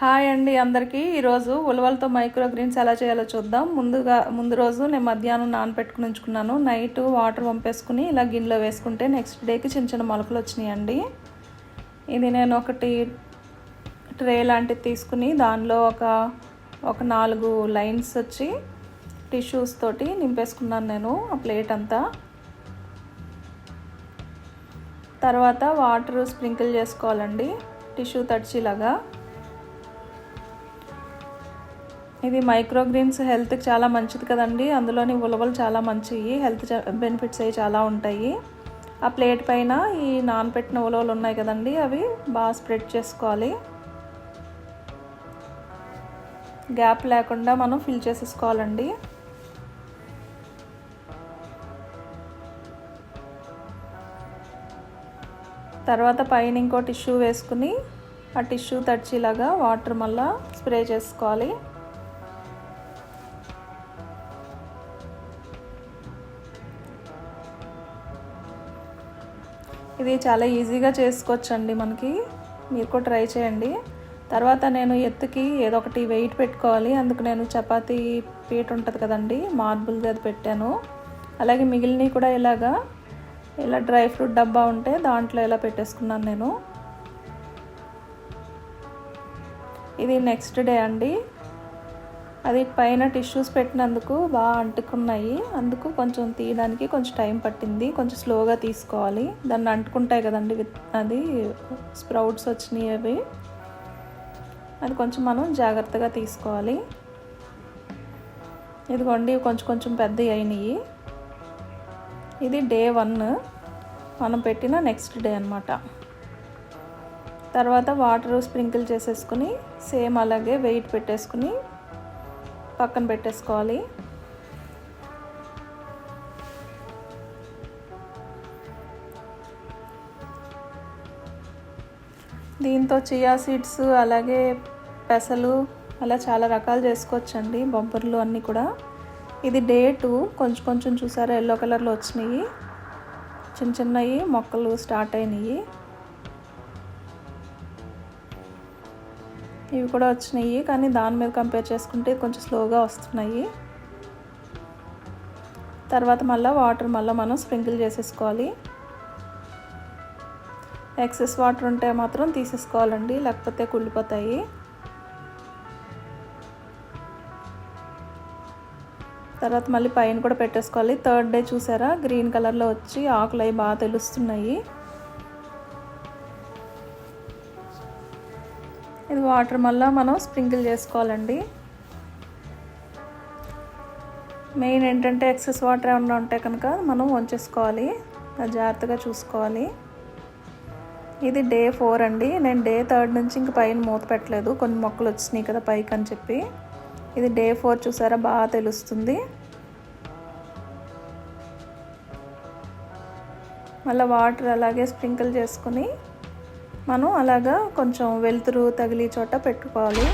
Hi అండి అందరికీ. ఈరోజు ఉలవలతో మైక్రో గ్రీన్స్ ఎలా చేయాలో చూద్దాం. ముందుగా ముందు రోజు నేను మధ్యాహ్నం నానపెట్టుకుని ఉంచుకున్నాను. నైట్ వాటర్ పంపేసుకుని ఇలా గిన్నెలో వేసుకుంటే నెక్స్ట్ డేకి చిన్న చిన్న మొలకలు వచ్చినాయండి. ఇది నేను ఒకటి ట్రే లాంటిది తీసుకుని దానిలో ఒక ఒక నాలుగు లైన్స్ వచ్చి టిష్యూస్ తోటి నింపేసుకున్నాను నేను ఆ ప్లేట్ అంతా. తర్వాత వాటర్ స్ప్రింకిల్ చేసుకోవాలండి. టిష్యూ తడిచిలాగా. ఇది మైక్రోగ్రీన్స్ హెల్త్కి చాలా మంచిది కదండి. అందులోని ఉలవలు చాలా మంచివి హెల్త్ బెనిఫిట్స్ అవి చాలా ఉంటాయి. ఆ ప్లేట్ పైన ఈ నానపెట్టిన ఉలవలు ఉన్నాయి కదండి. అవి బాగా స్ప్రెడ్ చేసుకోవాలి. గ్యాప్ లేకుండా మనం ఫిల్ చేసేసుకోవాలండి. తర్వాత పైన ఇంకో టిష్యూ వేసుకుని ఆ టిష్యూ తడిచేలాగా వాటర్ మళ్ళా స్ప్రే చేసుకోవాలి. ఇది చాలా ఈజీగా చేసుకోవచ్చండి మనకి. మీరు కూడా ట్రై చేయండి. తర్వాత నేను ఎత్తుకి ఏదో ఒకటి వెయిట్ పెట్టుకోవాలి. అందుకు నేను చపాతీ పీట ఉంటుంది కదండి మార్బుల్ది అది పెట్టాను. అలాగే మిగిలినవి కూడా ఇలాగా ఇలా డ్రై ఫ్రూట్ డబ్బా ఉంటే దాంట్లో ఇలా పెట్టేసుకున్నాను నేను. ఇది నెక్స్ట్ డే అండి. అది పైన టిష్యూస్ పెట్టినందుకు బాగా అంటుకున్నాయి. అందుకు కొంచెం తీయడానికి కొంచెం టైం పట్టింది. కొంచెం స్లోగా తీసుకోవాలి. దాన్ని అంటుకుంటాయి కదండి అది స్ప్రౌట్స్ వచ్చినాయి అవి. అది కొంచెం మనం జాగ్రత్తగా తీసుకోవాలి. ఇదిగోండి కొంచెం కొంచెం పెద్ద అయినాయి. ఇది డే వన్. మనం పెట్టిన నెక్స్ట్ డే అనమాట తర్వాత వాటర్ స్ప్రింకిల్ చేసేసుకుని సేమ్ అలాగే వెయిట్ పెట్టేసుకుని పక్కన పెట్టేసుకోవాలి. దీంతో చియా సీడ్స్ అలాగే పెసలు అలా చాలా రకాలు చేసుకోవచ్చండి బొబ్బర్లు అన్నీ కూడా. ఇది డే టూ కొంచెం కొంచెం చూసారా ఎల్లో కలర్లో వచ్చినాయి. చిన్న చిన్నవి మొక్కలు స్టార్ట్ అయినాయి. ఇవి కూడా వచ్చినాయి కానీ దాని మీద కంపేర్ చేసుకుంటే కొంచెం స్లోగా వస్తున్నాయి. తర్వాత మళ్ళీ వాటర్ మళ్ళీ మనం స్ప్రింకిల్ చేసేసుకోవాలి. ఎక్సెస్ వాటర్ ఉంటే మాత్రం తీసేసుకోవాలండి లేకపోతే కుళ్ళిపోతాయి. తర్వాత మళ్ళీ పైన కూడా పెట్టేసుకోవాలి. థర్డ్ డే చూసారా? గ్రీన్ కలర్లో వచ్చి ఆకులు అవి బాగా తెలుస్తున్నాయి. ఇది వాటర్ మళ్ళీ మనం స్ప్రింకిల్ చేసుకోవాలండి. మెయిన్ ఏంటంటే ఎక్సెస్ వాటర్ ఏమన్నా ఉంటే కనుక మనం వంచేసుకోవాలి. జాగ్రత్తగా చూసుకోవాలి. ఇది డే ఫోర్ అండి. నేను డే థర్డ్ నుంచి ఇంక పైన మూత పెట్టలేదు. కొన్ని మొక్కలు వచ్చినాయి కదా పైకి అని చెప్పి. ఇది డే ఫోర్ చూసారా? బాగా తెలుస్తుంది. మళ్ళీ వాటర్ అలాగే స్ప్రింకిల్ చేసుకుని మనం అలాగా కొంచెం వెలుతురు తగిలి చోట పెట్టుకోవాలి.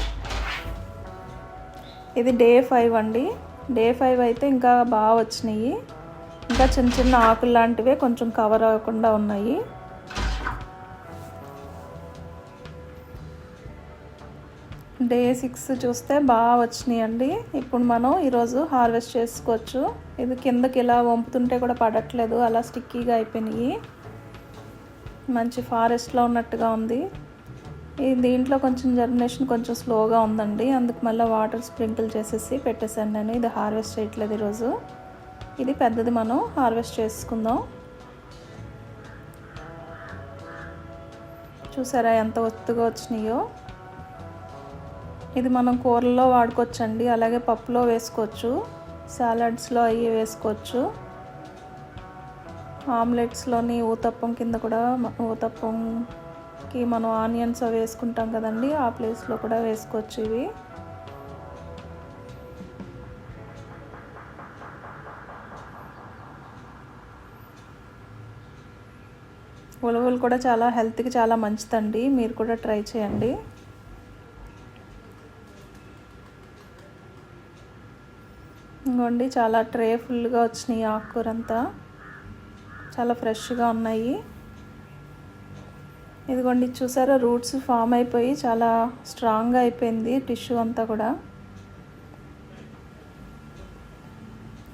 ఇది డే ఫైవ్ అండి. డే ఫైవ్ అయితే ఇంకా బాగా వచ్చినాయి. ఇంకా చిన్న చిన్న ఆకులు లాంటివే కొంచెం కవర్ అవ్వకుండా ఉన్నాయి. డే సిక్స్ చూస్తే బాగా వచ్చినాయి అండి. ఇప్పుడు మనం ఈరోజు హార్వెస్ట్ చేసుకోవచ్చు. ఇది కిందకి ఇలా వంపుతుంటే కూడా పడట్లేదు. అలా స్టిక్కీగా అయిపోయినాయి. మంచి ఫారెస్ట్లో ఉన్నట్టుగా ఉంది. ఈ దీంట్లో కొంచెం జర్మినేషన్ కొంచెం స్లోగా ఉందండి. అందుకు మళ్ళీ వాటర్ స్ప్రింకిల్ చేసేసి పెట్టేశాను నేను. ఇది హార్వెస్ట్ చేయట్లేదు ఈరోజు. ఇది పెద్దది మనం హార్వెస్ట్ చేసుకుందాం. చూసారా ఎంత ఒత్తుగా వచ్చినాయో? ఇది మనం కూరల్లో వాడుకోవచ్చండి. అలాగే పప్పులో వేసుకోవచ్చు. సాలడ్స్లో అవి వేసుకోవచ్చు. ఆమ్లెట్స్లోని ఊతప్పం కింద కూడా ఊతప్పంకి మనం ఆనియన్స్ అవి వేసుకుంటాం కదండి ఆ ప్లేస్లో కూడా వేసుకోవచ్చు ఇవి. ఉలవలు కూడా చాలా హెల్త్కి చాలా మంచిదండి మీరు కూడా ట్రై చేయండి. ఇంకోండి చాలా ట్రే ఫుల్గా వచ్చినాయి ఆకుకూర అంతా చాలా ఫ్రెష్గా ఉన్నాయి. ఇదిగోండి చూసారా? రూట్స్ ఫామ్ అయిపోయి చాలా స్ట్రాంగ్గా అయిపోయింది టిష్యూ అంతా కూడా.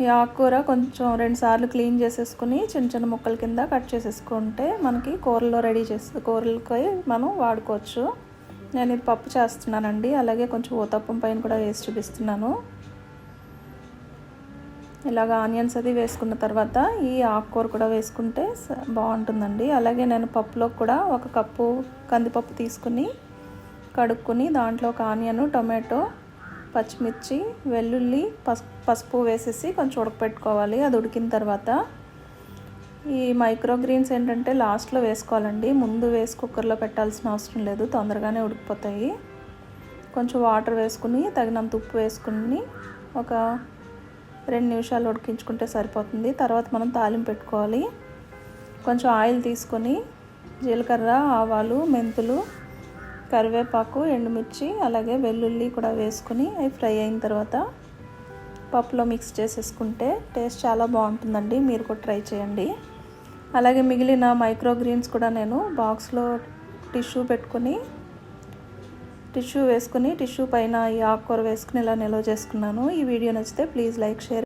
ఈ ఆకుకూర కొంచెం రెండు సార్లు క్లీన్ చేసేసుకుని చిన్న చిన్న ముక్కల కింద కట్ చేసేసుకుంటే మనకి కూరలో రెడీ చేసి కూరలకి మనం వాడుకోవచ్చు. నేను ఇది పప్పు చేస్తున్నానండి. అలాగే కొంచెం ఊతప్పం పైన కూడా వేసి చూపిస్తున్నాను. ఇలాగ ఆనియన్స్ అది వేసుకున్న తర్వాత ఈ ఆకుకూర కూడా వేసుకుంటే బాగుంటుందండి. అలాగే నేను పప్పులో కూడా ఒక కప్పు కందిపప్పు తీసుకుని కడుక్కుని దాంట్లో ఒక ఆనియన్ టొమాటో పచ్చిమిర్చి వెల్లుల్లి పసు పసుపు వేసేసి కొంచెం ఉడకపెట్టుకోవాలి. అది ఉడికిన తర్వాత ఈ మైక్రో గ్రీన్స్ ఏంటంటే లాస్ట్లో వేసుకోవాలండి. ముందు వేసి కుక్కర్లో పెట్టాల్సిన అవసరం లేదు. తొందరగానే ఉడికిపోతాయి. కొంచెం వాటర్ వేసుకుని తగినంత ఉప్పు వేసుకుని ఒక రెండు నిమిషాలు ఉడికించుకుంటే సరిపోతుంది. తర్వాత మనం తాలింపు పెట్టుకోవాలి. కొంచెం ఆయిల్ తీసుకొని జీలకర్ర ఆవాలు మెంతులు కరివేపాకు ఎండుమిర్చి అలాగే వెల్లుల్లి కూడా వేసుకుని అవి ఫ్రై అయిన తర్వాత పప్పులో మిక్స్ చేసేసుకుంటే టేస్ట్ చాలా బాగుంటుందండి. మీరు కూడా ట్రై చేయండి. అలాగే మిగిలిన మైక్రో గ్రీన్స్ కూడా నేను బాక్స్లో టిష్యూ పెట్టుకొని టిష్యూ వేసుకుని టిష్యూ పైన ఈ ఆకుకూర వేసుకుని ఇలా నిల్వ చేసుకున్నాను. ఈ వీడియో నచ్చితే ప్లీజ్ లైక్ షేర్